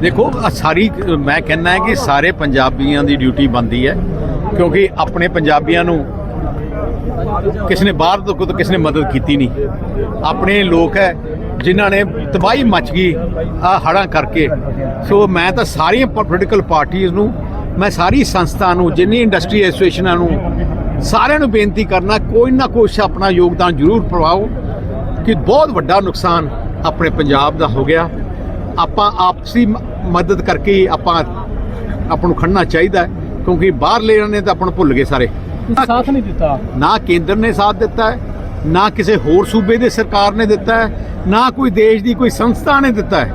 ਦੇਖੋ ਸਾਰੀ, ਮੈਂ ਕਹਿੰਦਾ ਹੈ ਕਿ ਸਾਰੇ ਪੰਜਾਬੀਆਂ ਦੀ ਡਿਊਟੀ ਬਣਦੀ ਹੈ, ਕਿਉਂਕਿ ਆਪਣੇ ਪੰਜਾਬੀਆਂ ਨੂੰ ਕਿਸ ਨੇ ਬਾਹਰ ਤੋਂ ਕੋਈ ਕਿਸ ਨੇ ਮਦਦ ਕੀਤੀ ਨਹੀਂ। ਆਪਣੇ ਲੋਕ ਹੈ, ਜਿਨ੍ਹਾਂ ਨੇ ਤਬਾਹੀ ਮਚ ਗਈ, ਆ ਹੜਾਂ ਕਰਕੇ। ਸੋ ਮੈਂ ਤਾਂ ਸਾਰੀਆਂ ਪੋਲੀਟੀਕਲ ਪਾਰਟੀਆਂ ਨੂੰ, ਮੈਂ ਸਾਰੀ ਸੰਸਥਾ ਨੂੰ, ਜਿੰਨੀ ਇੰਡਸਟਰੀ ਐਸੋਸੀਏਸ਼ਨਾਂ ਨੂੰ, ਸਾਰਿਆਂ ਨੂੰ ਬੇਨਤੀ ਕਰਨਾ, ਕੋਈ ਨਾ ਕੁਛ ਆਪਣਾ ਯੋਗਦਾਨ ਜ਼ਰੂਰ ਪਾਓ, ਕਿ ਬਹੁਤ ਵੱਡਾ ਨੁਕਸਾਨ ਆਪਣੇ ਪੰਜਾਬ ਦਾ ਹੋ ਗਿਆ। ਆਪਾਂ ਆਪਸੀ ਮਦਦ ਕਰਕੇ ਹੀ ਆਪਾਂ ਆਪਾਂ ਨੂੰ ਖੜਨਾ ਚਾਹੀਦਾ ਕਿਉਂਕਿ ਬਾਹਰਲੇ ਨੇ ਤਾਂ ਆਪਾਂ ਨੂੰ ਭੁੱਲ ਗਏ ਸਾਰੇ। ਸਾਥ ਨਹੀਂ ਦਿੱਤਾ। ਨਾ ਕੇਂਦਰ ਨੇ ਸਾਥ ਦਿੱਤਾ ਹੈ ਨਾ ਕਿਸੇ ਹੋਰ ਸੂਬੇ ਦੇ ਸਰਕਾਰ ਨੇ ਦਿੱਤਾ ਹੈ ਨਾ ਕੋਈ ਦੇਸ਼ ਦੀ ਕੋਈ ਸੰਸਥਾ ਨੇ ਦਿੱਤਾ ਹੈ।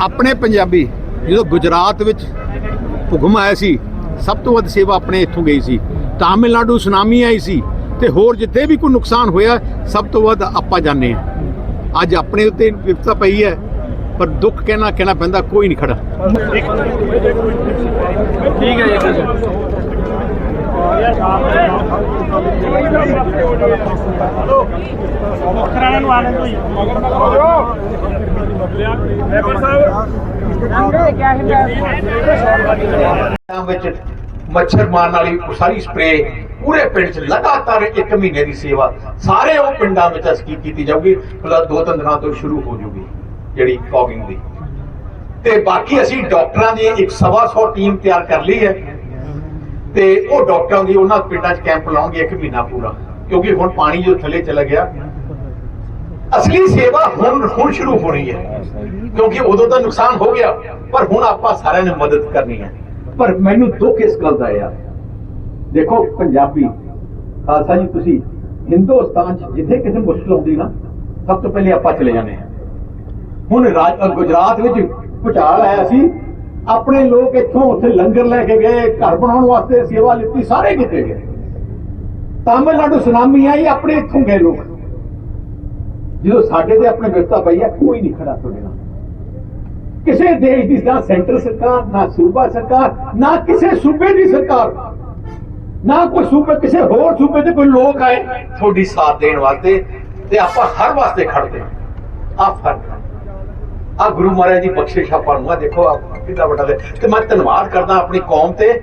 ਆਪਣੇ ਪੰਜਾਬੀ ਜਦੋਂ ਗੁਜਰਾਤ ਵਿੱਚ ਭੁਗਮ ਆਇਆ ਸੀ ਸਭ ਤੋਂ ਵੱਧ ਸੇਵਾ ਆਪਣੇ ਇੱਥੋਂ ਗਈ ਸੀ। ਤਾਮਿਲਨਾਡੂ ਸੁਨਾਮੀ ਆਈ ਸੀ ਤੇ ਹੋਰ ਜਿੱਥੇ ਵੀ ਕੋਈ ਨੁਕਸਾਨ ਹੋਇਆ ਸਭ ਤੋਂ ਵੱਧ ਆਪਾਂ ਜਾਣੇ ਆ ਅੱਜ ਆਪਣੇ ਉੱਤੇ ਵਿਪਤਾ ਪਈ ਹੈ ਪਰ ਦੁੱਖ ਕਹਿਣਾ ਕਹਿਣਾ ਪੈਂਦਾ ਕੋਈ ਨਹੀਂ ਖੜਾ। ਠੀਕ ਹੈ ਜੀ ਨੂੰ ਆਨੰਦ ਹੋਈ ਵਿੱਚ ਮੱਛਰ ਮਾਰਨ ਵਾਲੀ ਸਾਰੀ ਸਪਰੇ ਪੂਰੇ ਪਿੰਡ 'ਚ ਲਗਾਤਾਰ 1 ਮਹੀਨੇ ਦੀ ਸੇਵਾ ਸਾਰੇ ਉਹ ਪਿੰਡਾਂ ਵਿੱਚ ਅਸੀਂ ਕੀਤੀ ਜਾਊਗੀ ਮਤਲਬ ਦੋ ਤਿੰਨ ਦਿਨਾਂ ਤੋਂ ਸ਼ੁਰੂ ਹੋ ਜੂਗੀ ਜਿਹੜੀ ਫੌਗਿੰਗ ਦੀ। ਤੇ ਬਾਕੀ ਅਸੀਂ ਡਾਕਟਰਾਂ ਦੀ ਇੱਕ ਸਵਾ ਸੌ ਟੀਮ ਤਿਆਰ ਕਰ ਲਈ ਹੈ। ਤੇ ਉਹ ਡਾਕਟਰਾਂ ਦੀ ਉਹਨਾਂ ਪਿੰਡਾਂ 'ਚ ਕੈਂਪ ਲਾਉਣਗੇ ਇੱਕ ਮਹੀਨਾ ਪੂਰਾ, ਕਿਉਂਕਿ ਹੁਣ ਪਾਣੀ ਜੋ ਥੱਲੇ ਚਲਾ ਗਿਆ। ਅਸਲੀ ਸੇਵਾ ਹੁਣ ਹੁਣ ਸ਼ੁਰੂ ਹੋਣੀ ਹੈ, ਕਿਉਂਕਿ ਉਦੋਂ ਤਾਂ ਨੁਕਸਾਨ ਹੋ ਗਿਆ, ਪਰ ਹੁਣ ਆਪਾਂ ਸਾਰਿਆਂ ਨੇ ਮਦਦ ਕਰਨੀ ਹੈ। ਪਰ ਮੈਨੂੰ ਦੁੱਖ ਇਸ ਗੱਲ ਦਾ ਹੈ ਦੇਖੋ, ਪੰਜਾਬੀ, ਖਾਲਸਾ ਜੀ, ਤੁਸੀਂ ਹਿੰਦੁਸਤਾਨ 'ਚ ਜਿੱਥੇ ਕਿਸੇ ਨੂੰ ਮੁਸ਼ਕਲ ਆਉਂਦੀ ਨਾ, ਸਭ ਤੋਂ ਪਹਿਲੇ ਆਪਾਂ ਚਲੇ ਜਾਂਦੇ ਹਾਂ। ਹੁਣ ਰਾਜ ਗੁਜਰਾਤ ਵਿੱਚ ਭੁਚਾਲ ਆਇਆ ਸੀ। ਆਪਣੇ ਲੋਕ ਇੱਥੋਂ ਉੱਥੇ ਲੰਗਰ ਲੈ ਕੇ ਗਏ, ਘਰ ਬਣਾਉਣ ਵਾਸਤੇ ਸੇਵਾ ਲਿੱਤੀ, ਸਾਰੇ ਕਿਤੇ ਗਏ। ਤਾਮਿਲਨਾਡੂ ਸੁਨਾਮੀ ਆਈ, ਆਪਣੇ ਇੱਥੋਂ ਗਏ ਲੋਕ। ਜਦੋਂ ਸਾਡੇ ਤੇ ਆਪਣੇ ਵਿਵਸਥਾ ਪਈ ਹੈ ਕੋਈ ਨਹੀਂ ਖੜਾ ਤੁਹਾਡੇ ਨਾਲ। ਕਿਸੇ ਦੇਸ਼ ਦੀ ਨਾ ਸੈਂਟਰ ਸਰਕਾਰ, ਨਾ ਸੂਬਾ ਸਰਕਾਰ, ਨਾ ਕਿਸੇ ਸੂਬੇ ਦੀ ਸਰਕਾਰ। ਨਾ ਕੋਈ ਸੂਬੇ, ਕਿਸੇ ਹੋਰ ਸੂਬੇ ਦੇ ਕੋਈ ਲੋਕ ਆਏ ਤੁਹਾਡੀ ਸਾਥ ਦੇਣ ਵਾਸਤੇ ਤੇ ਆਪਾਂ ਹਰ ਵਾਸਤੇ ਖੜਦੇ ਆ ਫ਼ਰਕ ਆ ਗੁਰੂ ਮਹਾਰਾਜ ਦੀ ਬਖਸ਼ਿਸ਼ ਆਪਾਂ ਨੂੰ ਆ ਦੇਖੋ ਆ ਕਿੰਨਾ ਵੱਡਾ ਦੇ। ਤੇ ਮੈਂ ਧੰਨਵਾਦ ਕਰਦਾ ਆਪਣੀ ਕੌਮ ਤੇ,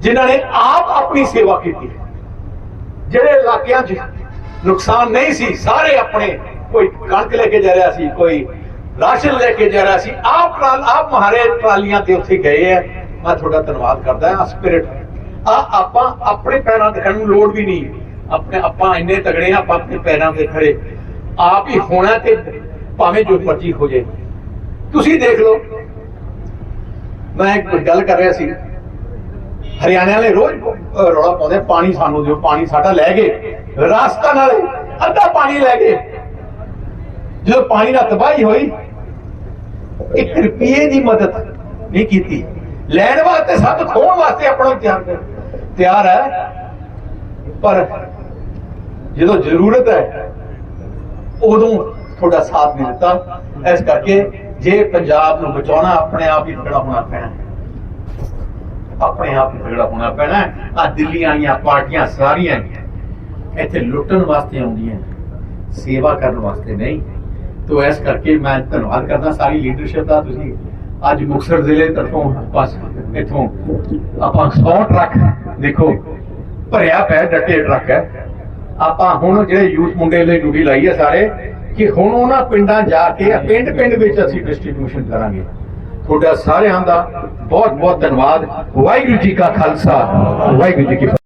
ਜਿਨ੍ਹਾਂ ਨੇ ਆਪ ਆਪਣੀ ਸੇਵਾ ਕੀਤੀ ਜਿਹੜੇ ਇਲਾਕਿਆਂ 'ਚ ਨੁਕਸਾਨ ਨਹੀਂ ਸੀ, ਸਾਰੇ ਆਪਣੇ ਕੋਈ ਕਣਕ ਲੈ ਕੇ ਜਾ ਰਿਹਾ ਸੀ, ਕੋਈ ਰਾਸ਼ਨ ਲੈ ਕੇ ਜਾ ਰਿਹਾ ਸੀ, ਆਪ ਨਾਲ, ਆਪ ਮਹਾਰੇ ਟਰਾਲੀਆਂ ਤੇ ਉੱਥੇ ਗਏ ਆ ਮੈਂ ਤੁਹਾਡਾ ਧੰਨਵਾਦ ਕਰਦਾ ਹਾਂ ਸਪਿਰਿਟ ਆ ਆਪਾਂ ਆਪਣੇ ਪੈਰਾਂ ਤੇ ਖੜਨ ਨੂੰ ਲੋੜ ਵੀ ਨਹੀਂ। ਆਪਣੇ, ਆਪਾਂ ਇੰਨੇ ਤਗੜੇ ਆ ਆਪਾਂ ਆਪਣੇ ਪੈਰਾਂ ਤੇ ਖੜੇ ਆਪ ਹੀ ਹੋਣਾ ਤੇ ਭਾਵੇਂ ਜੋ ਮਰਜ਼ੀ ਹੋ ਜੇ। ਤੁਸੀਂ ਦੇਖ ਲਓ। ਮੈਂ ਇੱਕ ਗੱਲ ਕਰ ਰਿਹਾ ਸੀ। ਹਰਿਆਣੇ ਵਾਲੇ ਰੋਜ਼ ਰੌਲਾ ਪਾਉਂਦੇ ਪਾਣੀ ਸਾਨੂੰ ਦਿਓ, ਪਾਣੀ ਸਾਡਾ ਲੈ ਗਏ। ਰਾਜਸਥਾਨ ਵਾਲੇ ਅੱਧਾ ਪਾਣੀ ਲੈ ਗਏ। ਜਦੋਂ ਪਾਣੀ ਨਾਲ ਤਬਾਹੀ ਹੋਈ, ਇੱਕ ਰੁਪਏ ਦੀ ਮਦਦ ਨਹੀਂ ਕੀਤੀ। ਲੈਣ ਵਾਸਤੇ ਸਭ ਖੋਣ ਵਾਸਤੇ ਆਪਣਾ ਤਿਆਰ ਤਿਆਰ ਹੈ, ਪਰ ਜਦੋਂ ਜ਼ਰੂਰਤ ਹੈ, ਉਦੋਂ ਤੁਹਾਡਾ ਸਾਥ ਨਹੀਂ ਦਿੱਤਾ। ਇਸ ਕਰਕੇ ਜੇ ਪੰਜਾਬ ਨੂੰ ਬਚਾਉਣਾ, ਆਪਣੇ ਆਪ ਹੀ ਖੜਾ ਹੋਣਾ ਪੈਣਾ। ਆਪਣੇ ਆਪ ਹੀ ਖੜਾ ਹੋਣਾ ਪੈਣਾ। ਆ ਦਿੱਲੀ ਵਾਲੀਆਂ ਪਾਰਟੀਆਂ ਸਾਰੀਆਂ ਇੱਥੇ ਲੁੱਟਣ ਵਾਸਤੇ ਆਉਂਦੀਆਂ। ਸੇਵਾ ਕਰਨ ਵਾਸਤੇ ਨਹੀਂ। ਤੋ ਇਸ ਕਰਕੇ ਮੈਂ ਧੰਨਵਾਦ ਕਰਦਾ ਸਾਰੀ ਲੀਡਰਸ਼ਿਪ ਦਾ। ਤੁਸੀਂ ਅੱਜ ਮੁਕਤਸਰ ਜ਼ਿਲ੍ਹੇ ਤਰਫੋਂ ਬਸ ਇੱਥੋਂ ਆਪਾਂ 100 ਟਰੱਕ ਦੇਖੋ, ਭਰਿਆ ਪਿਆ, ਡੱਟੇ ਟਰੱਕ ਹੈ। ਆਪਾਂ ਹੁਣ ਜਿਹੜੇ ਯੂਥ ਮੁੰਡੇ ਲਈ ਡਿਊਟੀ ਲਾਈ ਹੈ ਸਾਰੇ ਕਿ ਹੁਣ ਉਹਨਾਂ ਪਿੰਡਾਂ ਜਾ ਕੇ ਪਿੰਡ ਪਿੰਡ ਵਿੱਚ ਅਸੀਂ ਡਿਸਟ੍ਰੀਬਿਊਸ਼ਨ ਕਰਾਂਗੇ। ਤੁਹਾਡਾ ਸਾਰਿਆਂ ਦਾ ਬਹੁਤ ਬਹੁਤ ਧੰਨਵਾਦ। ਵਾਹਿਗੁਰੂ ਜੀ ਕਾ ਖਾਲਸਾ। ਵਾਹਿਗੁਰੂ ਜੀ ਕੀ ਫਤਿਹ।